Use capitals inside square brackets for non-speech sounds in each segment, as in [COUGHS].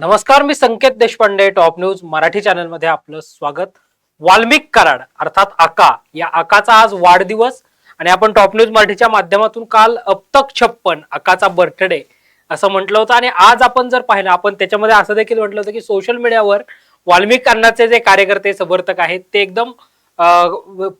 नमस्कार मी Sanket Deshpande top news Marathi चॅनलमध्ये आपलं स्वागत. वाल्मिक कराड अर्थात आका. या आकाचा आज वाढदिवस आणि आपण टॉप न्यूज मराठीच्या माध्यमातून काल अप्तक छप्पन आकाचा बर्थडे असं म्हटलं होतं. आणि आज आपण जर पाहिलं आपण त्याच्यामध्ये असं देखील म्हटलं होतं की सोशल मीडियावर वाल्मिक अण्णाचे जे कार्यकर्ते समर्थक आहेत ते एकदम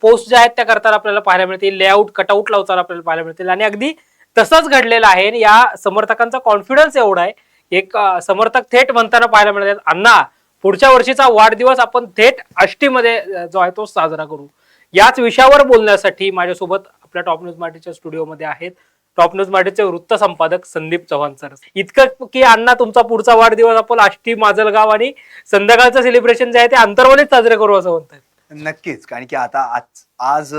पोस्ट ज्या आहेत त्या करताना आपल्याला पाहायला मिळतील लेआउट कटआउट लावताना आपल्याला पाहायला मिळतील. आणि अगदी तसंच घडलेलं आहे आणि या समर्थकांचा कॉन्फिडन्स एवढा आहे एक समर्थक थेट म्हणताना पाहायला मिळतात. अण्णा पुढच्या वर्षीचा वाढदिवस आपण थेट आष्टीमध्ये जो आहे तो साजरा करू. याच विषयावर बोलण्यासाठी माझ्यासोबत आपल्या टॉप न्यूज मराठीच्या स्टुडिओमध्ये आहेत टॉप न्यूज मराठीचे वृत्त संपादक संदीप चव्हाण सर. इतकं की अण्णा तुमचा पुढचा वाढदिवस आपण आष्टी माजलगाव आणि संध्याकाळचं सेलिब्रेशन जे आहे ते अंतर्वलीत साजरे करू असं म्हणतात नक्कीच कारण की आता आज आज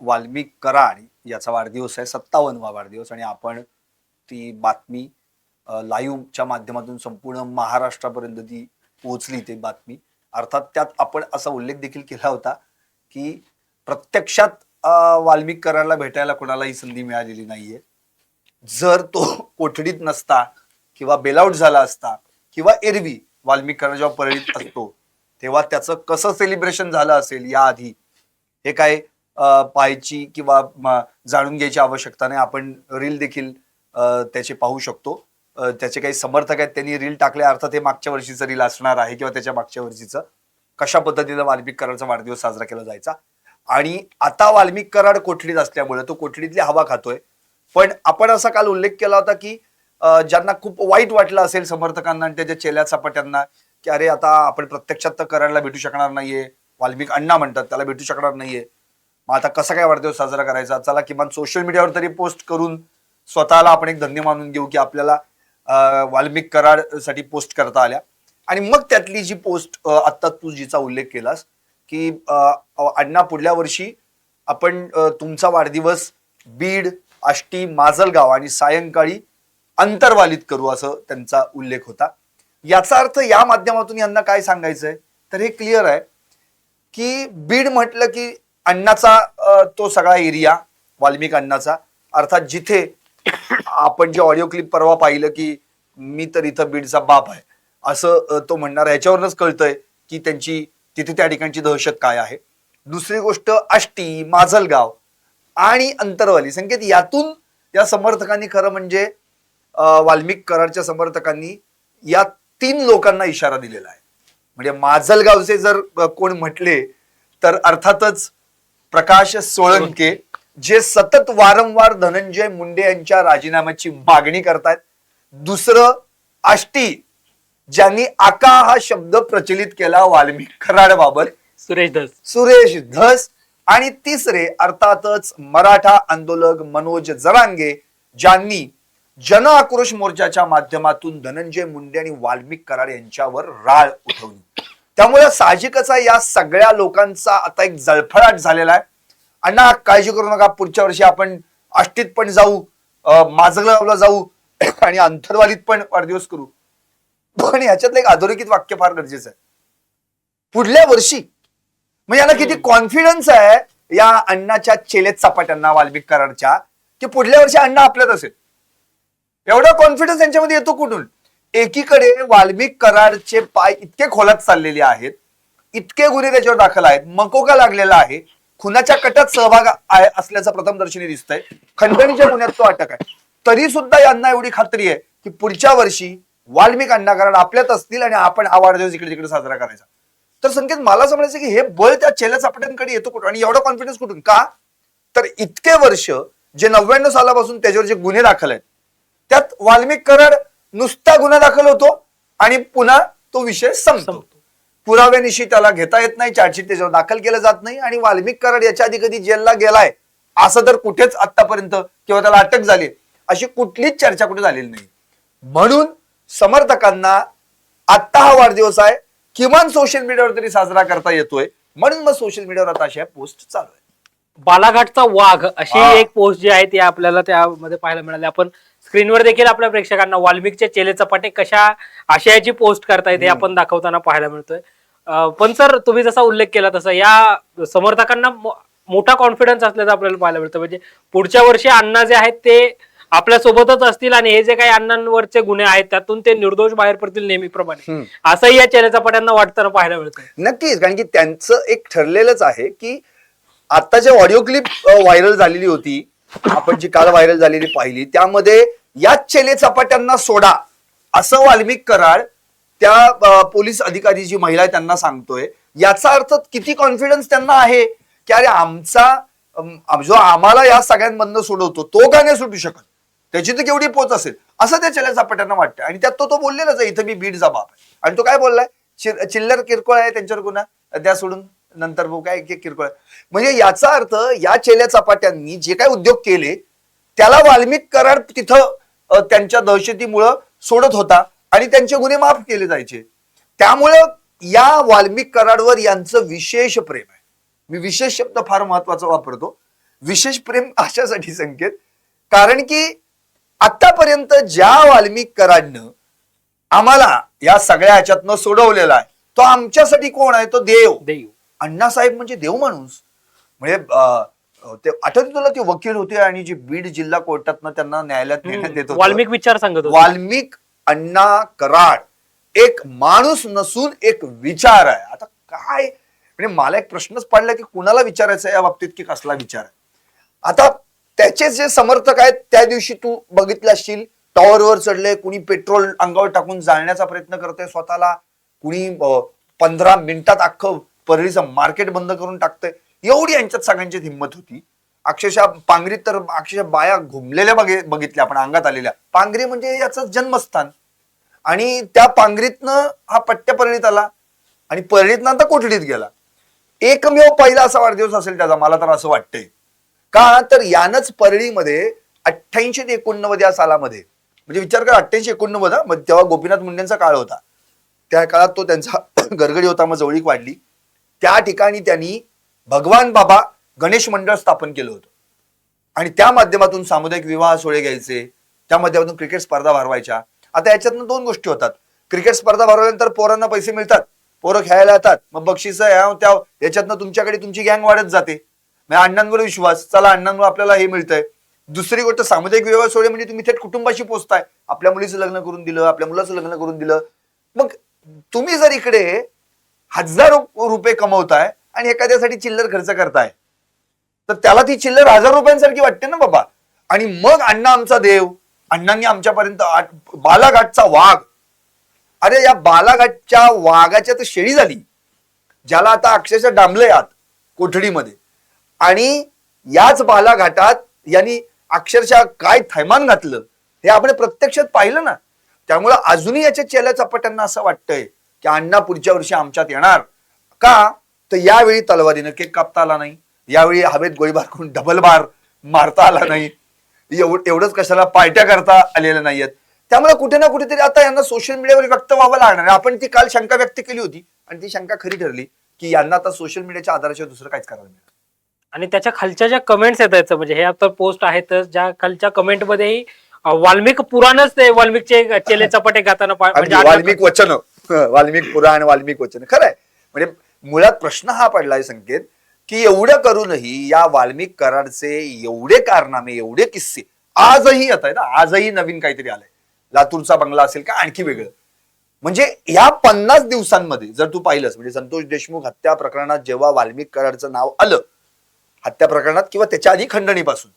वाल्मिक कराड याचा वाढदिवस आहे सत्तावन्नवा वाढदिवस आणि आपण ती बातमी लाईव्हच्या माध्यमातून संपूर्ण महाराष्ट्रापर्यंत ती पोहोचली ते बातमी. अर्थात त्यात आपण असा उल्लेख देखील केला होता की प्रत्यक्षात वाल्मिक करायला भेटायला कोणालाही संधी मिळालेली नाहीये. जर तो [LAUGHS] कोठडीत नसता किंवा बेलआउट झाला असता किंवा एरवी वाल्मिक जेव्हा परळीत असतो तेव्हा त्याचं कसं सेलिब्रेशन झालं असेल याआधी हे काय पाहायची किंवा जाणून घ्यायची आवश्यकता नाही. आपण रील देखील त्याचे पाहू शकतो. त्याचे काही समर्थक आहेत त्यांनी रील टाकले. अर्थात हे मागच्या वर्षीचं रील असणार आहे किंवा त्याच्या मागच्या वर्षीचं. कशा पद्धतीनं वाल्मिक कराडचा वाढदिवस साजरा केला जायचा? आणि आता वाल्मिक कराड कोठडीत असल्यामुळे तो कोठडीतली हवा खातोय. पण आपण असा काल उल्लेख केला होता की ज्यांना खूप वाईट वाटलं असेल समर्थकांना आणि त्याच्या चेल्या चपाट्यांना की अरे आता आपण प्रत्यक्षात तर कराडला भेटू शकणार नाहीये. वाल्मिक अण्णा म्हणतात त्याला भेटू शकणार नाहीये. मग आता कसा काय वाढदिवस साजरा करायचा? चला किमान सोशल मीडियावर तरी पोस्ट करून स्वतःला आपण एक धन्य मानून घेऊ की आपल्याला वाल्मिक कराडसाठी पोस्ट करता आल्या. आणि मग त्यातली जी पोस्ट आत्ता तू जिचा उल्लेख केलास की अण्णा पुढल्या वर्षी आपण तुमचा वाढदिवस बीड आष्टी माजलगाव आणि सायंकाळी अंतर्वालित करू असं त्यांचा उल्लेख होता. याचा अर्थ या माध्यमातून यांना काय सांगायचंय? तर हे क्लिअर आहे की बीड म्हटलं की अण्णाचा तो सगळा एरिया वाल्मिक अण्णाचा अर्थात जिथे आपण जे ऑडिओ क्लिप परवा पाहिलं की मी तर इथं बीडचा बाप आहे. असं तो म्हणणार ह्याच्यावरूनच कळतंय की त्यांची तिथे त्या ठिकाणची दहशत काय आहे. दुसरी गोष्ट आष्टी माजलगाव आणि अंतरवाली. संकेत यातून या समर्थकांनी खरं म्हणजे वाल्मिक कराडच्या समर्थकांनी या तीन लोकांना इशारा दिलेला आहे. म्हणजे माजलगावचे जर कोण म्हटले तर अर्थातच प्रकाश सोळंके जे सतत वारंवार धनंजय मुंडे यांच्या राजीनाम्याची मागणी करतायत. दुसरं आष्टी ज्यांनी आका हा शब्द प्रचलित केला वाल्मिक कराडबाबत सुरेश धस. सुरेश धस. आणि तिसरे अर्थातच मराठा आंदोलक मनोज जरांगे ज्यांनी जन आक्रोश मोर्चाच्या माध्यमातून धनंजय मुंडे आणि वाल्मिक कराड यांच्यावर राळ उठवली. त्यामुळे साहजिकच या सगळ्या लोकांचा आता एक जळफळाट झालेला आहे. अण्णा काळजी करू नका पुढच्या वर्षी आपण आष्टीत पण जाऊ अं, माजलगावला जाऊ [COUGHS] आणि अंतरवालीत पण वाढदिवस करू. पण याच्यातलं एक अधोरेखित वाक्य फार गरजेचं आहे. पुढल्या वर्षी मग यांना किती कॉन्फिडन्स आहे या अण्णाच्या चेलेत चपाट्यांना वाल्मिक कराडच्या की पुढल्या वर्षी अण्णा आपल्यात असेल? एवढा कॉन्फिडन्स यांच्यामध्ये येतो कुठून? एकीकडे वाल्मिक कराडचे पाय इतके खोलात चाललेले आहेत इतके गुन्हे त्याच्यावर दाखल आहेत मकोका लागलेला आहे खुनाच्या कटात सहभाग असल्याचं प्रथम दर्शनी दिसतंय. खंडणीच्या गुन्ह्यात तो अटक आहे. तरी सुद्धा यांना एवढी खात्री आहे की पुढच्या वर्षी वाल्मिक अण्णा कराड आपल्यात असतील आणि आपण हा वाढदिवस इकडे तिकडे साजरा करायचा. तर संकेत मला समजायचं की हे बळ त्या चेल्या चापट्यांकडे येतो कुठून आणि एवढा कॉन्फिडन्स कुठून? का? तर इतके वर्ष जे नव्याण्णव सालापासून त्याच्यावर जे गुन्हे दाखल आहेत त्यात वाल्मिक कराड नुसता गुन्हा दाखल होतो आणि पुन्हा तो विषय संपतो. पुराव्यानिशी त्याला घेता येत नाही चार्जशीट त्याच्यावर दाखल केलं जात नाही आणि वाल्मिक कराड याच्या आधी कधी जेलला गेलाय असं तर कुठेच आतापर्यंत किंवा त्याला अटक झाली अशी कुठलीच चर्चा कुठे झालेली नाही. म्हणून समर्थकांना आत्ता हा वाढदिवस आहे. किमान सोशल मीडियावर तरी साजरा करता येतोय. म्हणून मग सोशल मीडियावर आता अशा पोस्ट चालू आहे बालाघाटचा वाघ अशी हा. एक पोस्ट जी आहे ती आपल्याला त्यामध्ये पाहायला मिळाली. आपण स्क्रीनवर देखील आपल्या प्रेक्षकांना वाल्मिकच्या चेले चपाटे कशा आशयाची पोस्ट करतायत हे आपण दाखवताना पाहायला मिळतोय. अं, पण सर तुम्ही जसा उल्लेख केला तसा या समर्थकांना मो- मोठा कॉन्फिडन्स असल्याचं आपल्याला पाहायला मिळतं. म्हणजे पुढच्या वर्षी अण्णा जे आहेत ते आपल्या सोबतच असतील आणि हे जे काही अण्णांवरचे गुन्हे आहेत त्यातून ते निर्दोष बाहेर पडतील नेहमीप्रमाणे. असंही या चेले चपाट्यांना वाटताना पाहायला मिळतं नक्कीच कारण की त्यांचं एक ठरलेलंच आहे की आता जे ऑडिओ क्लिप व्हायरल झालेली होती आपण जी काल व्हायरल झालेली पाहिली त्यामध्ये याच चेले चपाट्यांना सोडा असं वाल्मिक कराड त्या पोलीस अधिकारी जी महिला आहे त्यांना सांगतोय. याचा अर्थ किती कॉन्फिडन्स त्यांना आहे? की अरे आमचा जो आम्हाला या सगळ्यांमधनं सोडवतो तो का नाही सुटू शकत? त्याची तर केवढी पोच असेल? असं त्या चेल्या चपाट्यांना वाटतं आणि त्यात तो तो बोललेलाच आहे इथं मी बीडचा बाप आहे आणि तो काय बोललाय? चिल्लर किरकोळ आहे त्यांच्यावर गुन्हा? त्या सोडून नंतर भाऊ काय किरकोळ आहे. म्हणजे याचा अर्थ या चेल्या चपाट्यांनी जे काय उद्योग केले त्याला वाल्मिक कराड तिथं त्यांच्या दहशतीमुळं सोडत होता आणि त्यांचे गुन्हे माफ केले जायचे. त्यामुळं या वाल्मिक कराडवर यांचं विशेष प्रेम आहे. मी विशेष शब्द फार महत्त्वाचा वापरतो. विशेष प्रेम अशासाठी संकेत. कारण की आतापर्यंत ज्या वाल्मिक कराडनं आम्हाला या सगळ्या ह्याच्यातनं सोडवलेला आहे तो आमच्यासाठी कोण आहे? तो देव. देव. अण्णासाहेब म्हणजे देव माणूस. म्हणजे ते आठवते तुला ते वकील होते आणि जे बीड जिल्हा कोर्टातनं त्यांना न्यायालयात नेण्यात येत. वाल्मिक विचार सांगत वाल्मिक अण्णा कराड एक माणूस नसून एक विचार आहे. आता काय? म्हणजे मला एक प्रश्नच पडला की कुणाला विचारायचं या बाबतीत की कसला विचार आहे? आता त्याचे जे समर्थक आहेत त्या दिवशी तू बघितलं असशील टॉवरवर चढले कुणी पेट्रोल अंगावर टाकून जाळण्याचा प्रयत्न करतोय स्वतःला कुणी पंधरा मिनिटात अख्खं परळीचं मार्केट बंद करून टाकतंय. एवढी यांच्यात सगळ्यांची हिंमत होती. अक्षरशः पांगरीत तर अक्षरशः बाया घुमलेल्या बघे बघितल्या आपण अंगात आलेल्या. पांगरी म्हणजे याचं जन्मस्थान. आणि त्या पांगरीतनं हा पट्ट्या परळीत आला. आणि परळीतनं आता कोठडीत गेला. एकमेव पहिला असा वाढदिवस असेल त्याचा मला तर असं वाटतंय. का? तर यानच परळीमध्ये अठ्ठ्याऐंशी ते एकोणनव्वद या सालामध्ये म्हणजे विचार कर अठ्ठ्याऐंशी एकोणनव्वद मग तेव्हा गोपीनाथ मुंडेंचा काळ होता. त्या काळात तो त्यांचा [CLEARS THROAT] गरगडी होता मग जवळीक वाढली. त्या ठिकाणी त्यांनी भगवान बाबा गणेश मंडळ स्थापन केलं होतं. आणि त्या माध्यमातून सामुदायिक विवाह सोहळे घ्यायचे त्या माध्यमातून क्रिकेट स्पर्धा भरवायच्या आता याच्यातनं दोन गोष्टी होतात. क्रिकेट स्पर्धा भरवल्यानंतर पोरांना पैसे मिळतात. पोरं खेळायला येतात. मग बक्षीस त्या याच्यातनं तुमच्याकडे तुमची गँग वाढत जाते. अण्णांवर विश्वास. चला अण्णांवर आपल्याला हे मिळतंय. दुसरी गोष्ट सामुदायिक विवाह सोहळे म्हणजे तुम्ही थेट कुटुंबाशी पोचताय. आपल्या मुलीचं लग्न करून दिलं आपल्या मुलाचं लग्न करून दिलं. मग तुम्ही जर इकडे हजारो रुपये कमवताय आणि एखाद्यासाठी चिल्लर खर्च करताय तर त्याला ती चिल्लर हजार रुपयांसारखी वाटते ना बाबा. आणि मग अण्णा आमचा देव अण्णांनी आमच्यापर्यंत बालाघाटचा वाघ. अरे या बालाघाटच्या वाघाच्या तर शेळी झाली ज्याला आता अक्षरशः डांबलंय आत कोठडीमध्ये. आणि याच बालाघाटात यांनी अक्षरशः काय थैमान घातलं हे आपण प्रत्यक्षात पाहिलं ना. त्यामुळं अजूनही याच्या चेल्या चपाट्यांना असं वाटतंय की अण्णा पुढच्या वर्षी आमच्यात येणार. का? तर यावेळी तलवारीनं केक कापता आला नाही. यावेळी हवेत गोळीबार करून डबल बार मारता आला नाही. एवढ- एवढंच कशाला पार्ट्या करता आलेल्या नाहीयेत. त्यामुळे कुठे ना कुठेतरी आता यांना सोशल मीडियावर व्यक्त व्हावं लागणार आपण ती काल शंका व्यक्त केली होती आणि ती शंका खरी ठरली की यांना आता सोशल मीडियाच्या आधाराशिवाय दुसरं काहीच करायला मिळणार आणि त्याच्या खालच्या ज्या कमेंट्स येतात म्हणजे हे आता पोस्ट आहेतच ज्या खालच्या कमेंटमध्येही अं, वाल्मिक पुराणच ते वाल्मिकचे चेले चपाटे गाताना म्हणजे वाल्मिक वचन वाल्मिक पुराण वाल्मिक वचन. खरं आहे. म्हणजे मुळात प्रश्न हा पडलाय संकेत की एवढं करूनही या वाल्मिक कराडचे एवढे कारनामे एवढे किस्से आजही येत आहेत आजही नवीन काहीतरी आलंय. लातूरचा बंगला असेल का आणखी वेगळं. म्हणजे ह्या पन्नास दिवसांमध्ये जर तू पाहिलंस म्हणजे संतोष देशमुख हत्या प्रकरणात जेव्हा वाल्मिक कराडचं नाव आलं हत्या प्रकरणात किंवा त्याच्या आधी खंडणीपासून.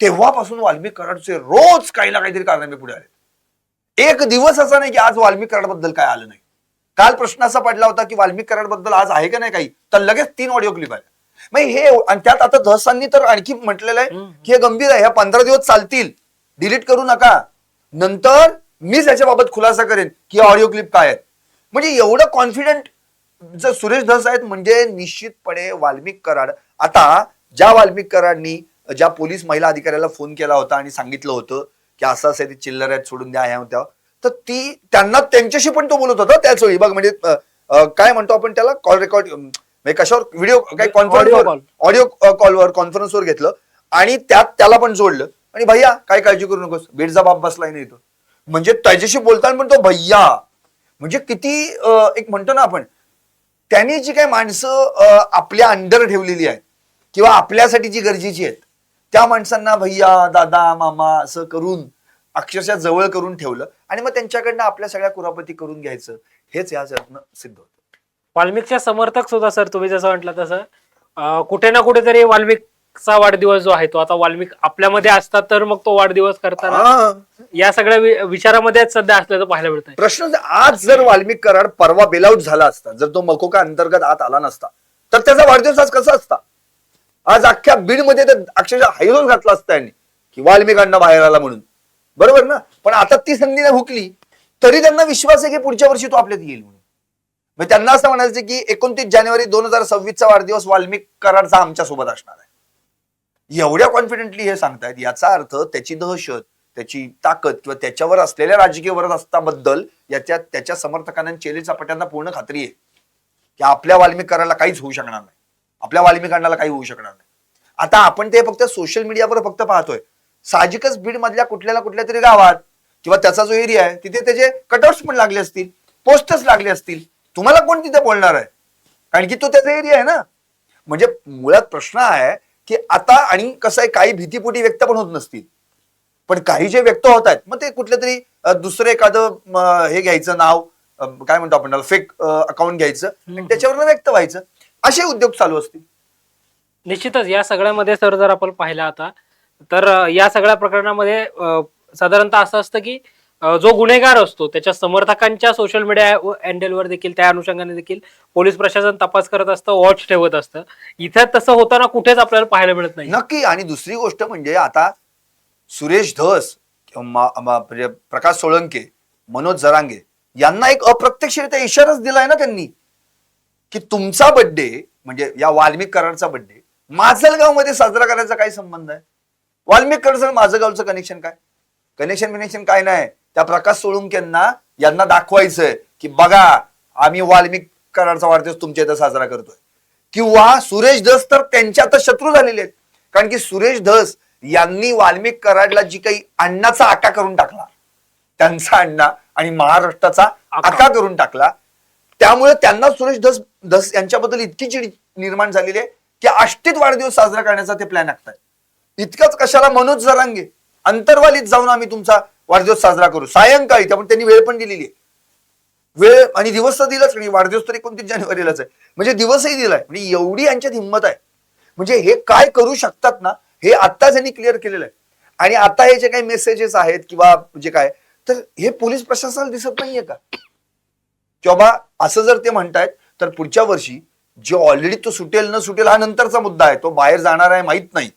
तेव्हापासून वाल्मिक कराडचे रोज काही ना काहीतरी कारनामे पुढे आले. एक दिवस असा नाही की आज वाल्मिक कराडबद्दल काय आलं नाही. काल प्रश्न असा पडला होता की वाल्मिक कराडबद्दल आज आहे का नाही काही? तर लगेच तीन ऑडिओ क्लिप आहे मग हे आणि त्यात आता धसांनी तर आणखी म्हटलेलं आहे. की हे गंभीर आहे ह्या पंधरा दिवस चालतील. डिलीट करू नका. नंतर मीच याच्याबाबत खुलासा करेन की ऑडिओ क्लिप काय आहेत. म्हणजे एवढं कॉन्फिडंट जर सुरेश धस आहेत म्हणजे निश्चितपणे वाल्मिक कराड आता ज्या वाल्मिक कराडनी ज्या पोलीस महिला अधिकाऱ्याला फोन केला होता आणि सांगितलं होतं की असं असं ते चिल्लर आहेत सोडून द्या ह्या होत्या तर ती त्यांना त्यांच्याशी पण तो बोलत होता त्याच वेळी. बघ म्हणजे काय म्हणतो आपण त्याला? कॉल रेकॉर्ड म्हणजे कशावर व्हिडिओ काय कॉन्फरन्सवर call. ऑडिओ कॉलवर कॉन्फरन्सवर घेतलं आणि त्यात त्याला पण जोडलं आणि भैया काय काळजी करू नकोस बीडचा बाप बसलाय नाही तो म्हणजे त्याच्याशी बोलताना पण तो भैया म्हणजे किती एक म्हणतो ना आपण त्यांनी जी काही माणसं आपल्या अंडर ठेवलेली आहेत किंवा आपल्यासाठी जी गरजेची आहेत त्या माणसांना भैया दादा मामा असं करून अक्षरशः जवळ करून ठेवलं आणि मग त्यांच्याकडनं आपल्या सगळ्या कुरापती करून घ्यायचं हेच याच्यातनं सिद्ध होतं. वाल्मिकच्या समर्थक सुद्धा सर तुम्ही जसं म्हटलं तसं कुठे ना कुठेतरी वाल्मिकचा वाढदिवस जो आहे तो आता वाल्मिक आपल्यामध्ये असतात तर मग तो वाढदिवस करताना. या सगळ्या विचारामध्येच सध्या असल्याचं पाहायला मिळतंय. प्रश्न आहे, आज जर वाल्मिक कराड परवा बेलआउट झाला असता जर तो मकोका अंतर्गत आत आला नसता तर त्याचा वाढदिवस आज कसा असता? आज अख्ख्या बीडमध्ये तर अक्षरशः हैरोज घातला असता यांनी. की वाल्मिकांना बाहेर आला म्हणून. बरोबर ना? पण आता ती संधी नाही हुकली तरी त्यांना विश्वास आहे की पुढच्या वर्षी तो आपल्यात येईल म्हणून. मग त्यांना असं म्हणायचं की एकोणतीस जानेवारी दोन हजार सव्वीसचा वाढदिवस वाल्मिक कराडचा आमच्यासोबत असणार आहे. एवढ्या कॉन्फिडेंटली हे सांगतायत. याचा अर्थ त्याची दहशत त्याची ताकद किंवा त्याच्यावर असलेल्या राजकीय वरदहस्ताबद्दल याच्या त्याच्या समर्थकांना आणि चेले पूर्ण खात्री आहे. की आपल्या वाल्मिक करायला काहीच होऊ शकणार नाही. आपल्या वाल्मिक अण्णाला काही होऊ शकणार नाही. आता आपण ते फक्त सोशल मीडियावर फक्त पाहतोय. साहजिकच बीड मधल्या कुठल्या ना कुठल्या तरी गावात किंवा त्याचा जो एरिया आहे तिथे त्याचे कटआउट्स पण लागले असतील पोस्टर्स लागले असतील. तुम्हाला कोण तिथे बोलणार आहे? कारण की तो त्याचा एरिया आहे ना. म्हणजे मुळात प्रश्न आहे की आता आणि कसं आहे काही भीतीपोटी व्यक्त पण होत नसतील. पण काही जे व्यक्त होत आहेत मग ते कुठलं तरी दुसरं एखादं हे घ्यायचं नाव काय म्हणतो आपण फेक अकाउंट घ्यायचं. त्याच्यावर व्यक्त व्हायचं. असे उद्योग चालू असतील. निश्चितच या सगळ्यामध्ये सर जर आपण पाहिलं आता तर अं, या सगळ्या प्रकरणामध्ये अं, साधारणतः असं असतं की अं, जो गुन्हेगार असतो त्याच्या समर्थकांच्या सोशल मीडिया हँडलवर देखील त्या अनुषंगाने देखील पोलीस प्रशासन तपास करत असतं वॉच ठेवत असतं. इथं तसं होताना कुठेच आपल्याला पाहायला मिळत नाही. नक्की. आणि दुसरी गोष्ट म्हणजे आता सुरेश धस किंवा मा- मा- म्हणजे प्रकाश सोळंके मनोज जरांगे यांना एक अप्रत्यक्षरित्या इशाराच दिलाय ना त्यांनी. की तुमचा बर्थडे म्हणजे या वाल्मिक कराडचा बर्थडे माजलगावमध्ये साजरा करायचा काय संबंध आहे? वाल्मिक कराडचं माझं गावचं कनेक्शन काय? कनेक्शन कनेक्शन काय नाही. त्या प्रकाश सोळुंकेंना यांना दाखवायचंय की बघा आम्ही वाल्मिक कराडचा वाढदिवस तुमच्या इथं साजरा करतोय. किंवा सुरेश धस तर त्यांच्या आता शत्रू झालेले आहेत. कारण की सुरेश धस यांनी वाल्मिक कराडला जी काही अण्णाचा आका करून टाकला त्यांचा अण्णा आणि महाराष्ट्राचा. आका करून टाकला त्यामुळे त्यांना सुरेश धस दस यांच्याबद्दल इतकी चिड निर्माण झालेली आहे की आष्टीत वाढदिवस साजरा करण्याचा ते प्लॅन आखताय. इतकंच कशाला मनोज जरांगे अंतर्वालीत जाऊन आम्ही तुमचा वाढदिवस साजरा करू. सायंकाळी त्यामुळे त्यांनी वेळ पण दिलेली आहे. वेळ आणि दिवस तर दिलाच आणि वाढदिवस तर एकोणतीस जानेवारीलाच आहे. म्हणजे दिवसही दिलाय. म्हणजे एवढी यांच्यात हिंमत आहे. म्हणजे हे काय करू शकतात ना हे आत्ताच यांनी क्लिअर केलेलं आहे. आणि आता हे जे काही मेसेजेस आहेत किंवा जे काय तर हे पोलीस प्रशासनाला दिसत नाहीये का? किंवा असं जर ते म्हणतायत तर पुढच्या वर्षी जे ऑलरेडी तो सुटेल न सुटेल हा नंतरचा मुद्दा आहे. तो बाहेर जाणार आहे माहीत नाही.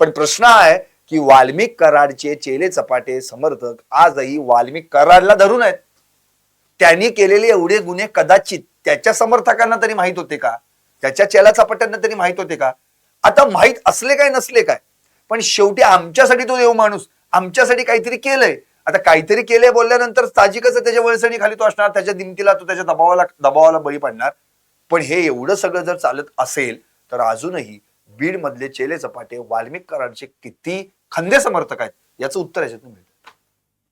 पण प्रश्न हा आहे की वाल्मिक कराडचे चेले चपाटे समर्थक आजही वाल्मिक कराडला धरून आहेत. त्यांनी केलेले एवढे गुन्हे कदाचित त्याच्या समर्थकांना तरी माहीत होते का? त्याच्या चेला चपाट्यांना तरी माहीत होते का? आता माहीत असले काय नसले काय? पण शेवटी आमच्यासाठी तो देव माणूस आमच्यासाठी काहीतरी केलंय. आता काहीतरी केलंय बोलल्यानंतर साहजिकच त्याच्या वळसणी खाली तो असणार त्याच्या दिमतीला तो त्याच्या दबावाला दबावाला बळी पडणार. पण हे एवढं सगळं जर चालत असेल तर अजूनही बीड मधले चेले चपाटे वाल्मिक कराडचे किती खंदे समर्थक आहेत याचं उत्तर याच्यातून मिळतं.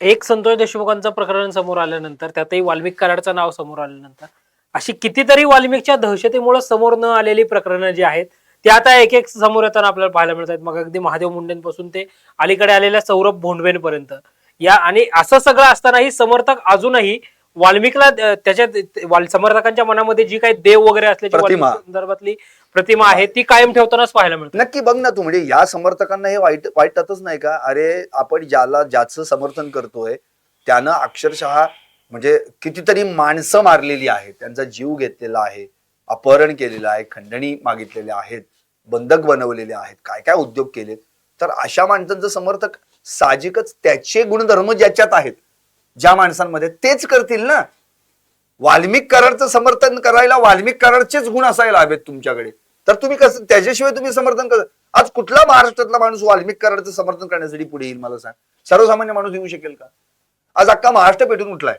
एक संतोष देशमुखांचं प्रकरण समोर आल्यानंतर त्यातही वाल्मिक कराडचं नाव समोर आल्यानंतर अशी कितीतरी वाल्मिकच्या दहशतीमुळे समोर न आलेली प्रकरणं जी आहेत ते आता एक एक समोर येताना आपल्याला पाहायला मिळत आहेत मग अगदी महादेव मुंडेंपासून ते अलीकडे आलेल्या सौरभ भोंडवेंपर्यंत. या आणि असं सगळं असतानाही समर्थक अजूनही वाल्मिकला त्याच्या वाल- समर्थकांच्या मनामध्ये जी काही देव वगैरे असल्याची संदर्भातली प्रतिमा आहे ती कायम ठेवतानाच पाहायला मिळते. नक्की बघ ना तू म्हणजे या समर्थकांना हे वाईट वाईटतच नाही का? अरे आपण ज्याला ज्याचं समर्थन करतोय त्यानं अक्षरशः म्हणजे कितीतरी माणसं मारलेली आहेत. त्यांचा जीव घेतलेला आहे अपहरण केलेलं आहे खंडणी मागितलेल्या आहेत बंधक बनवलेले आहेत काय काय उद्योग केलेत. तर अशा माणसांचं समर्थक साहजिकच त्याचे गुणधर्म ज्याच्यात आहेत ज्या माणसांमध्ये तेच करतील ना? वाल्मिक करारचं समर्थन करायला वाल्मिक करारचेच गुण असायला हवेत तुमच्याकडे. तर तुम्ही कसं त्याच्याशिवाय तुम्ही समर्थन कर आज कुठला महाराष्ट्रातला माणूस वाल्मिक करारचं समर्थन करण्यासाठी पुढे येईल मला सांग? सर्वसामान्य माणूस येऊ शकेल का? आज अख्खा महाराष्ट्र पेटून उठलाय.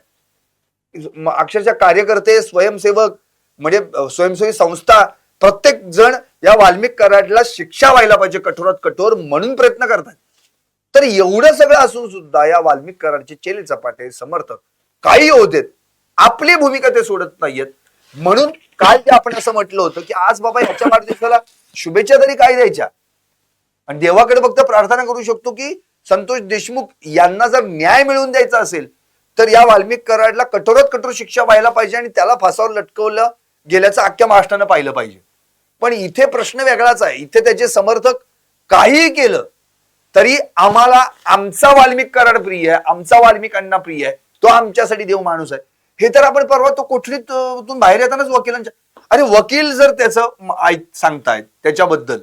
अक्षरशः कार्यकर्ते स्वयंसेवक म्हणजे स्वयंसेवी संस्था प्रत्येक जण या वाल्मिक कराडला शिक्षा व्हायला पाहिजे कठोरात कठोर म्हणून प्रयत्न करतात. तर एवढं सगळं असून सुद्धा या वाल्मिक कराडचे चेले चपाटे समर्थक काही होते आपली भूमिका ते सोडत नाहीयेत. म्हणून काल ते आपण असं म्हटलं होतं की आज बाबा ह्याच्या वाढदिवसाला शुभेच्छा तरी काय द्यायच्या. आणि देवाकडे फक्त प्रार्थना करू शकतो की संतोष देशमुख यांना जर न्याय मिळवून द्यायचा असेल तर या वाल्मिक कराडला कठोरात कठोर शिक्षा व्हायला पाहिजे आणि त्याला फासावर लटकवलं गेल्याचं अख्ख्या महाराष्ट्रानं पाहिलं पाहिजे. पण इथे प्रश्न वेगळाच आहे. इथे त्याचे समर्थक काहीही केलं तरी आम्हाला आमचा वाल्मिक कराड प्रिय आहे आमचा वाल्मिक अण्णा प्रिय आहे तो आमच्यासाठी देव माणूस आहे. हे तर आपण परवा तो कोठडीतून बाहेर येतानाच वकिलांच्या अरे वकील जर त्याचं सांगतायत त्याच्याबद्दल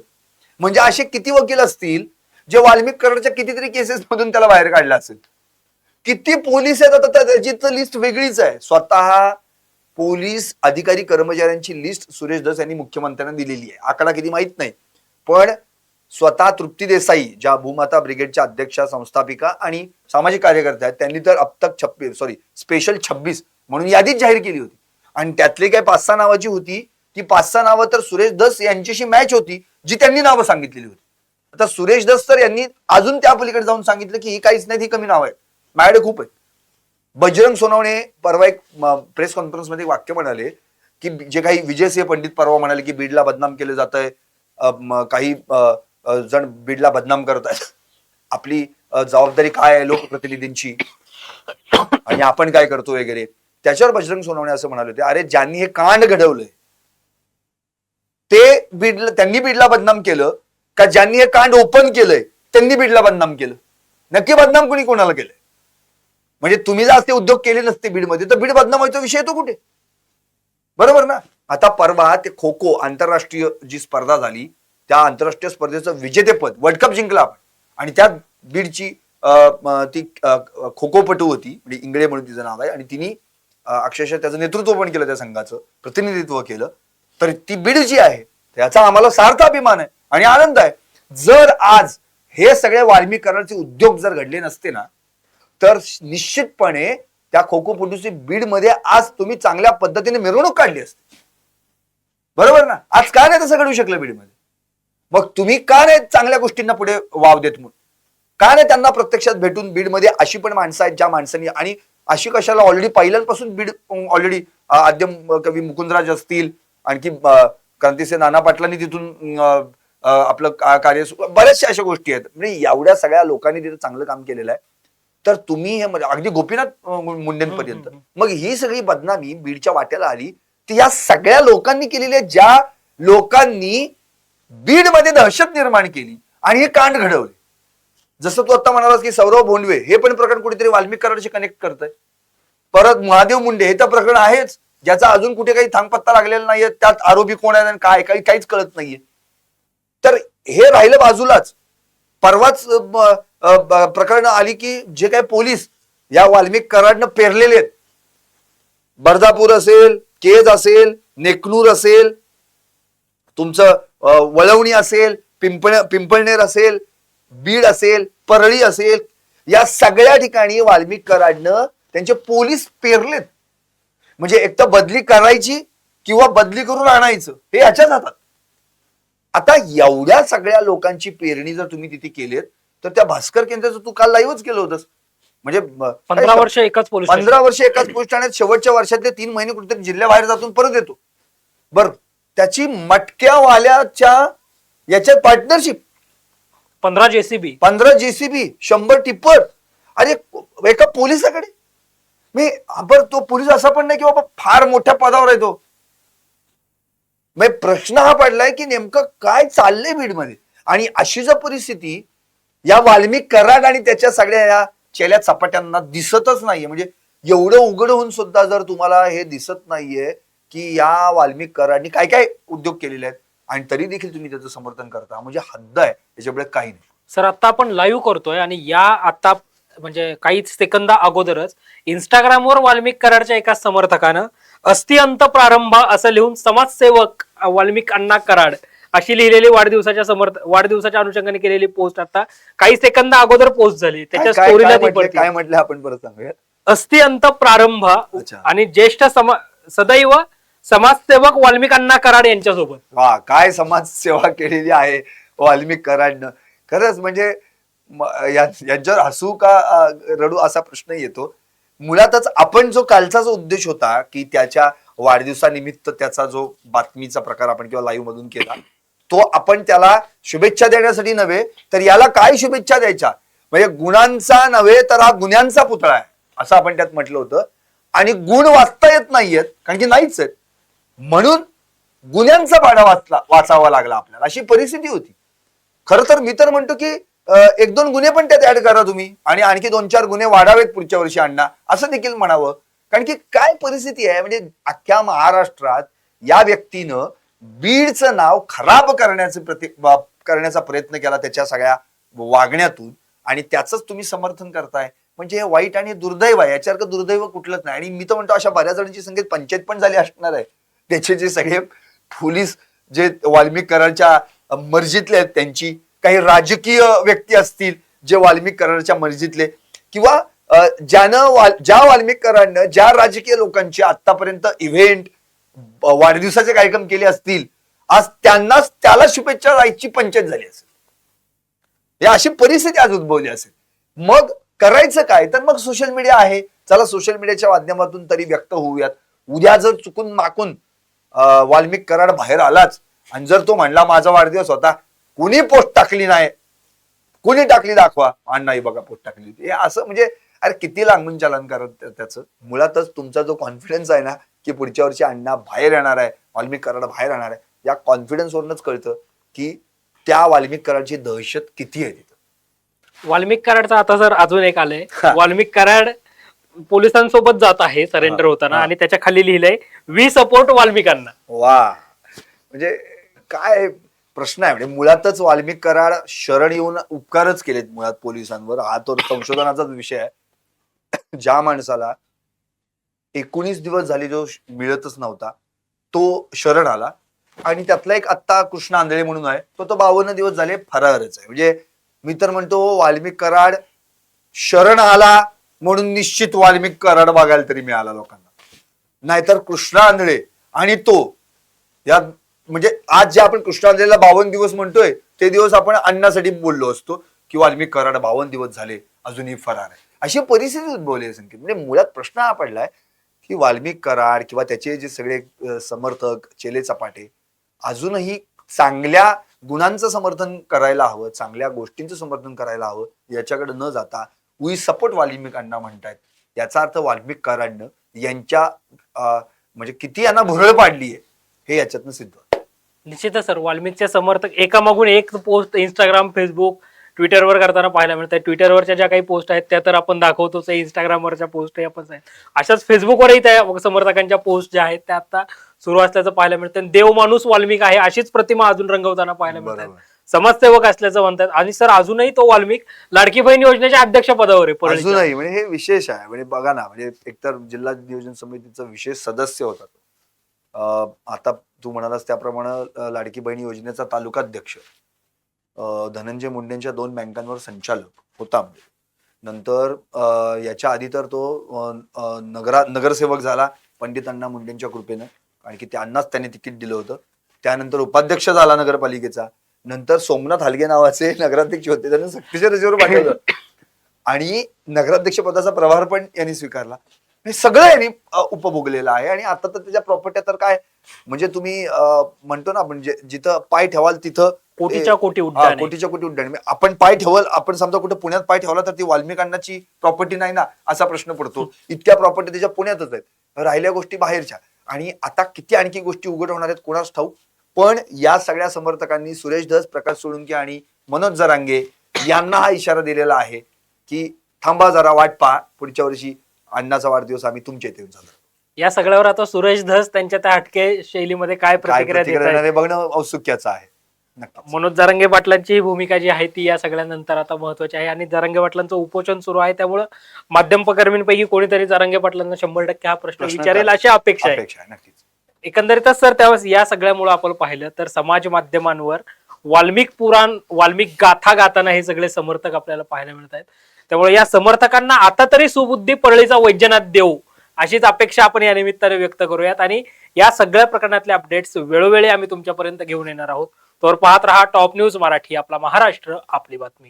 म्हणजे असे किती वकील असतील जे वाल्मिक कराडच्या कितीतरी केसेस मधून त्याला बाहेर काढलं असेल. किती पोलीस आहेत आता त्या- त्याची तर लिस्ट वेगळीच आहे. स्वतः पोलीस अधिकारी कर्मचाऱ्यांची लिस्ट सुरेश धस यांनी मुख्यमंत्र्यांना दिलेली आहे. आकडा किती माहीत नाही. पण स्वतः तृप्ती देसाई ज्या भूमाता ब्रिगेडच्या अध्यक्षा संस्थापिका आणि सामाजिक कार्यकर्त्या आहेत त्यांनी तर अब तक छप्पीस सॉरी स्पेशल छब्बीस म्हणून यादीच जाहीर केली होती. आणि त्यातली काही पाच सहा नावाची होती ती पाच सहा नावं तर सुरेश दस यांच्याशी मॅच होती जी त्यांनी नावं सांगितलेली होती. आता सुरेश दस तर यांनी अजून त्या पलीकडे जाऊन सांगितलं की ही काहीच नाही ही कमी नाव आहेत. माझ्याकडे खूप आहेत. बजरंग सोनवणे परवा एक प्रेस कॉन्फरन्समध्ये वाक्य म्हणाले की जे काही विजयसिंह पंडित परवा म्हणाले की बीडला बदनाम केलं जात आहे काही जण बीडला बदनाम करत आहेत. आपली जबाबदारी काय आहे लोकप्रतिनिधींची? आणि आपण काय करतो वगैरे? त्याच्यावर बजरंग सोनवणे असं म्हणाले होते अरे ज्यांनी हे कांड घडवलंय ते बीडला त्यांनी बीडला बदनाम केलं. का ज्यांनी हे कांड ओपन केलंय त्यांनी बीडला बदनाम केलं? नक्की बदनाम कोणी कोणाला केलंय? म्हणजे तुम्ही जर असे उद्योग केले नसते बीडमध्ये तर बीड बदनाम व्हायचा विषय येतो कुठे? बरोबर ना? आता परवा ते खो खो आंतरराष्ट्रीय जी स्पर्धा झाली त्या आंतरराष्ट्रीय स्पर्धेचं विजेतेपद वर्ल्ड कप जिंकला आपण. आणि त्या बीडची ती खो खोपटू होती म्हणजे इंगळे म्हणून तिचं नाव आहे आणि तिने अक्षरशः त्याचं नेतृत्व पण केलं त्या संघाचं प्रतिनिधित्व केलं. तर ती बीड जी आहे त्याचा आम्हाला सार्थ अभिमान आहे आणि आनंद आहे. जर आज हे सगळे वाल्मीकरणाचे उद्योग जर घडले नसते ना तर निश्चितपणे त्या खो खो बीड बीडमध्ये आज तुम्ही चांगल्या पद्धतीने मिरवणूक काढली असते. बरोबर ना? आज काय नाही तसं घडू शकलं बीडमध्ये. मग तुम्ही का नाही चांगल्या गोष्टींना पुढे वाव देत म्हणून? का नाही त्यांना प्रत्यक्षात भेटून बीडमध्ये अशी पण माणसं आहेत ज्या माणसांनी आणि अशी कशाला ऑलरेडी पहिल्यांपासून बीड ऑलरेडी आद्य कवी मुकुंदराज असतील आणखी क्रांतिसे नाना पाटलांनी तिथून आपलं कार्य बऱ्याचशा अशा गोष्टी आहेत. म्हणजे एवढ्या सगळ्या लोकांनी तिथे चांगलं काम केलेलं आहे. तर तुम्ही हे म्हणजे अगदी गोपीनाथ मुंडेंपर्यंत. मग ही सगळी बदनामी बीडच्या वाट्याला आली. ती या सगळ्या लोकांनी केलेली आहे ज्या लोकांनी बीडमध्ये दहशत निर्माण केली आणि हे कांड घडवले. जसं तू आता म्हणालास की सौरव भोंडवे हे पण प्रकरण कुठेतरी वाल्मिक कराडशी कनेक्ट करतंय. परत महादेव मुंडे हे तर प्रकरण आहेच. ज्याचा अजून कुठे काही थांगपत्ता लागलेला नाहीये त्यात आरोपी कोण आहे आणि काय काही काहीच कळत नाहीये. तर हे राहिलं बाजूलाच. परवाच प्रकरण आली की जे काही पोलीस या वाल्मिक कराडनं पेरलेले आहेत. बर्दापूर असेल केज असेल नेकनूर असेल तुमचं वळवणी असेल पिंपळ पिंपळनेर असेल बीड असेल परळी असेल या सगळ्या ठिकाणी वाल्मिक कराडनं त्यांचे पोलीस पेरलेत. म्हणजे एक तर बदली करायची किंवा बदली करून आणायचं हे याच्याच हातात. आता एवढ्या सगळ्या लोकांची पेरणी जर तुम्ही तिथे केलीत तर त्या भास्कर केंद्राचं तू काल लाईव्हच केलं होतंस. म्हणजे पंधरा वर्ष एकाच पोलीस पंधरा वर्ष एकाच पोलीस ठाण्यात शेवटच्या वर्षातले तीन महिने कुठेतरी जिल्ह्याबाहेर जातून परत येतो. बर. त्याची मटक्यावाल्याच्या याच्यात पार्टनरशिप पंधरा जेसीबी. पंधरा जेसीबी शंभर टिप्पर. अरे एका पोलिसाकडे? मी बरं तो पोलीस असा पण नाही की बाबा फार मोठ्या पदावर आहे तो. प्रश्न हा पडलाय की नेमकं काय चाललंय बीडमध्ये? आणि अशी जर परिस्थिती या वाल्मिक कराड आणि त्याच्या सगळ्या या चेल्या चपाट्यांना दिसतच नाहीये. म्हणजे एवढं उघड होऊन सुद्धा जर तुम्हाला हे दिसत नाहीये की या वाल्मिक कराडनी काय काय उद्योग केलेले आहेत? आणि तरी देखील तुम्ही त्याचं समर्थन करता. म्हणजे हद्द आहे. त्याच्यापुढे काही नाही. सर आता आपण लाईव्ह करतोय आणि या आता म्हणजे काहीच सेकंदा अगोदरच इंस्टाग्रामवर वाल्मिक कराडच्या एका समर्थकानं अस्ति अंत प्रारंभ असं लिहून समाजसेवक वाल्मिक अण्णा कराड अशी लिहिलेली वाढदिवसाच्या समर्थ वाढदिवसाच्या अनुषंगाने केलेली पोस्ट आता काही सेकंदा अगोदर पोस्ट झाली. त्याच्या काय- काय- स्टोरीला काय ती म्हटलंय- पडते. काय म्हटलं आपण परत सांगूया अस्ति अंत प्रारंभ अच्छा. आणि ज्येष्ठ समा सदैव समाजसेवक वाल्मिकांना कराड यांच्यासोबत. वा काय समाजसेवा केलेली आहे वाल्मिक कराडनं? खरंच म्हणजे यांच्यावर हसू का रडू असा प्रश्न येतो. मुळातच आपण जो कालचा जो उद्देश होता की त्याच्या वाढदिवसानिमित्त त्याचा जो बातमीचा प्रकार आपण किंवा लाईव्ह मधून केला तो आपण त्याला शुभेच्छा देण्यासाठी नव्हे तर याला काय शुभेच्छा द्यायच्या? म्हणजे गुणांचा नव्हे तर हा गुन्ह्यांचा पुतळा आहे असं आपण त्यात म्हटलं होतं. आणि गुण वाचता येत नाहीयेत कारण की नाहीच आहेत. म्हणून गुन्ह्यांचा भाडा वाचला वाचावा लागला आपल्याला. अशी परिस्थिती होती. खरं तर मी तर म्हणतो की एक दोन गुन्हे पण त्यात ऍड करा तुम्ही आणि आणखी दोन चार गुन्हे वाढावेत पुढच्या वर्षी अण्णा. असं देखील म्हणावं. कारण की काय परिस्थिती आहे म्हणजे अख्ख्या महाराष्ट्रात या व्यक्तीनं बीडचं नाव खराब करण्याचे प्रति करण्याचा प्रयत्न केला त्याच्या सगळ्या वागण्यातून आणि त्याचंच तुम्ही समर्थन करताय. म्हणजे हे वाईट आणि दुर्दैव आहे. याच्यासारखं दुर्दैव कुठलंच नाही. आणि मी तर म्हणतो अशा बऱ्याच जणांची संख्येत पंचायत पण झाली असणार आहे. त्याचे जे सगळे पोलीस जे वाल्मिकरांच्या मर्जीतले आहेत त्यांची काही राजकीय व्यक्ती असतील जे वाल्मिकरांच्या मर्जीतले किंवा ज्यानं वाल- ज्या वाल्मिक ज्या राजकीय लोकांचे आतापर्यंत इव्हेंट वाढदिवसाचे कार्यक्रम केले असतील आज त्यांनाच त्याला शुभेच्छा जायची पंचायत झाली असेल. या अशी परिस्थिती आज उद्भवली असेल. मग करायचं काय? तर मग सोशल मीडिया आहे. चला सोशल मीडियाच्या माध्यमातून तरी व्यक्त होऊयात. उद्या जर चुकून माकून वाल्मिक कराड बाहेर आलाच. आणि जर तो म्हणला माझा वाढदिवस होता कुणी पोस्ट टाकली नाही. कुणी टाकली दाखवा. आणि नाही बघा पोस्ट टाकली. हे असं म्हणजे अरे किती लांबून चलन करत त्या- त्याचं. मुळातच तुमचा जो कॉन्फिडन्स आहे ना की पुढच्या वर्षी अण्णा बाहेर येणार आहे वाल्मिक कराड बाहेर येणार आहे या कॉन्फिडन्स वरूनच कळतं की त्या वाल्मिक कराडची दहशत किती आहे तिथं. वाल्मिक कराडचा आता सर अजून एक आलंय. वाल्मिक कराड पोलिसांसोबत जात आहे सरेंडर होताना. आणि त्याच्याखाली लिहिलंय वी सपोर्ट वाल्मिकांना. वा. म्हणजे काय प्रश्न आहे? म्हणजे मुळातच वाल्मिक कराड शरण येऊन उपकारच केलेत मुळात पोलिसांवर. हा तो संशोधनाचाच विषय आहे. ज्या माणसाला एकोणीस दिवस झाले जो मिळतच नव्हता तो शरण आला. आणि त्यातला एक आत्ता कृष्ण आंधळे म्हणून आहे तो तो बावन्न दिवस झाले फरारच आहे. म्हणजे मी तर म्हणतो वाल्मिक कराड शरण आला म्हणून निश्चित वाल्मिक कराड बघायला तरी मिळाला लोकांना. नाहीतर कृष्ण आंधळे आणि तो या म्हणजे आज जे आपण कृष्णांजलीला बावन्न दिवस म्हणतोय ते दिवस आपण अन्नासाठी बोललो असतो की वाल्मिक कराड बावन्न दिवस झाले अजूनही फरार आहे. अशी परिस्थिती उद्भवली आहे संकेत. म्हणजे मुळात प्रश्न हा पडलाय की वाल्मिक कराड किंवा त्याचे जे सगळे समर्थक चेले चपाटे अजूनही चांगल्या गुणांचं समर्थन करायला हवं चांगल्या गोष्टींचं समर्थन करायला हवं याच्याकडे न जाता वी सपोर्ट वाल्मिक अण्णा म्हणतायत. याचा अर्थ वाल्मिक कराडनं यांच्या म्हणजे किती यांना भुरळ पाडली आहे हे याच्यातनं सिद्ध होतं. निश्चितच सर वाल्मिकचे समर्थक एकामागून एक पोस्ट इंस्टाग्राम फेसबुक ट्विटरवर करताना पाहायला मिळतात ट्विटरवरच्या ज्या काही पोस्ट आहेत त्या तर आपण दाखवतोच आहे. इंस्टाग्रामवरच्या पोस्ट आपण आहेत. अशाच फेसबुकवरही त्या समर्थकांच्या पोस्ट ज्या आहेत त्या आता सुरू असल्याचं पाहायला मिळतं देव माणूस वाल्मिक आहे अशीच प्रतिमा अजून रंगवताना पाहायला मिळतात. समाजसेवक असल्याचं म्हणतात आणि सर अजूनही तो वाल्मिक लाडकी बहीण योजनेच्या अध्यक्षपदावर आहे परळीच्या. अजूनही म्हणजे हे विशेष आहे म्हणजे बघा ना म्हणजे एकतर जिल्हा नियोजन समितीचा विशेष सदस्य होता तो. अं, आता तू म्हणालास त्याप्रमाणे अं, लाडकी बहीण योजनेचा तालुकाध्यक्ष अं, धनंजय मुंडेंच्या दोन बँकांवर संचालक होता म्हणजे. नंतर अं, याच्या आधी तर तो अं, अं, नगरा नगरसेवक झाला पंडित अण्णा मुंडेंच्या कृपेनं कारण की त्यांनाच त्यांनी तिकीट दिलं होतं त्यानंतर उपाध्यक्ष झाला नगरपालिकेचा नंतर सोमनाथ हलगे नावाचे नगराध्यक्ष होते. त्यांना सक्तीच्या रजेवर पाठवलं. आणि नगराध्यक्ष पदाचा प्रभार पण यांनी स्वीकारला. हे सगळं यांनी उपभोगलेलं आहे. आणि आता तर त्याच्या प्रॉपर्ट्या तर काय? म्हणजे तुम्ही म्हणतो ना आपण जिथं पाय ठेवाल तिथं कोटीच्या कोटी उड्डाण. कोटीच्या कोटी उड्डाण. म्हणजे आपण पाय ठेवल आपण समजा कुठे पुण्यात पाय ठेवला तर ती वाल्मिकांनाची प्रॉपर्टी नाही ना असा प्रश्न पडतो. इतक्या प्रॉपर्टी त्याच्या पुण्यातच आहेत. राहिल्या गोष्टी बाहेरच्या. आणि आता किती आणखी गोष्टी उघड होणार आहेत कोणाच ठाऊक? पण या सगळ्या समर्थकांनी सुरेश धस प्रकाश सोळुंके आणि मनोज जरांगे यांना हा इशारा दिलेला आहे की थांबा जरा वाट पहा. पुढच्या वर्षी अण्णाचा वाढदिवस आम्ही तुमच्या इथे येऊन झाला या सगळ्यावर आता सुरेश धस त्यांच्या त्या हटके शैलीमध्ये काय प्रतिक्रिया बघणं औत्सुक्याचं आहे. मनोज जरांगे पाटलांची भूमिका जी आहे ती या सगळ्यानंतर आता महत्वाची आहे. आणि जरांगे पाटलांचं उपोषण सुरू आहे त्यामुळं माध्यमकर्मींपैकी कोणीतरी जरांगे पाटलांना शंभर टक्के हा प्रश्न विचारेल अशी अपेक्षा आहे. अपेक्षा आहे नक्कीच. एकंदरीतच सर त्यावेळेस या सगळ्यामुळे आपण पाहिलं तर समाज माध्यमांवर वाल्मिक पुराण वाल्मिक गाथा गाताना हे सगळे समर्थक आपल्याला पाहायला मिळत आहेत. त्यामुळे या समर्थकांना आता तरी सुबुद्धी परळीचा वैजनाथ देऊ अशीच अपेक्षा आपण या निमित्ताने व्यक्त करूयात. आणि या सगळ्या प्रकरणातले अपडेट्स वेळोवेळी आम्ही तुमच्यापर्यंत घेऊन येणार आहोत. तर पाहत रहा टॉप न्यूज मराठी आपला महाराष्ट्र आपली बातमी.